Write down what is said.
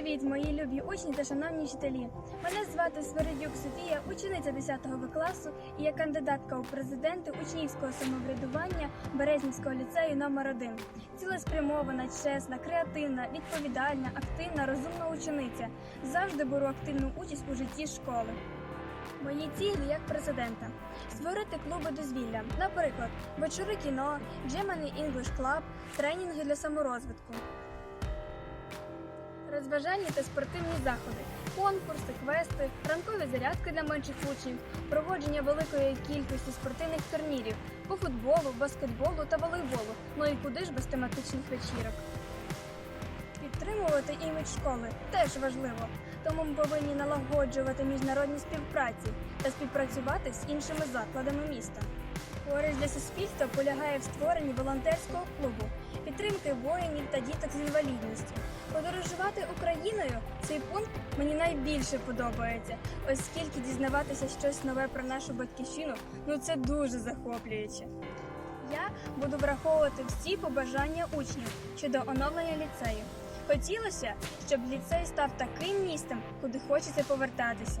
Привіт, мої любі учні та шановні вчителі. Мене звати Свередюк Софія, учениця 10 класу і я кандидатка у президенти учнівського самоврядування Березнівського ліцею номер 1 Цілеспрямована, чесна, креативна, відповідальна, активна, розумна учениця. Завжди беру активну участь у житті школи. Мої цілі як президента створити клуби дозвілля, наприклад, вечори кіно, Germany English Club, тренінги для саморозвитку. Розважальні та спортивні заходи, конкурси, квести, ранкові зарядки для менших учнів, проводження великої кількості спортивних турнірів по футболу, баскетболу та волейболу. Ну і куди ж без тематичних вечірок. Підтримувати імідж школи теж важливо, тому ми повинні налагоджувати міжнародні співпраці та співпрацювати з іншими закладами міста. Користь для суспільства полягає в створенні волонтерського клубу, підтримки воїнів та діток з інвалідністю. Подорожувати Україною цей пункт мені найбільше подобається, оскільки дізнаватися щось нове про нашу батьківщину ну це дуже захоплююче. Я буду враховувати всі побажання учнів щодо оновлення ліцею. Хотілося, щоб ліцей став таким містом, куди хочеться повертатися.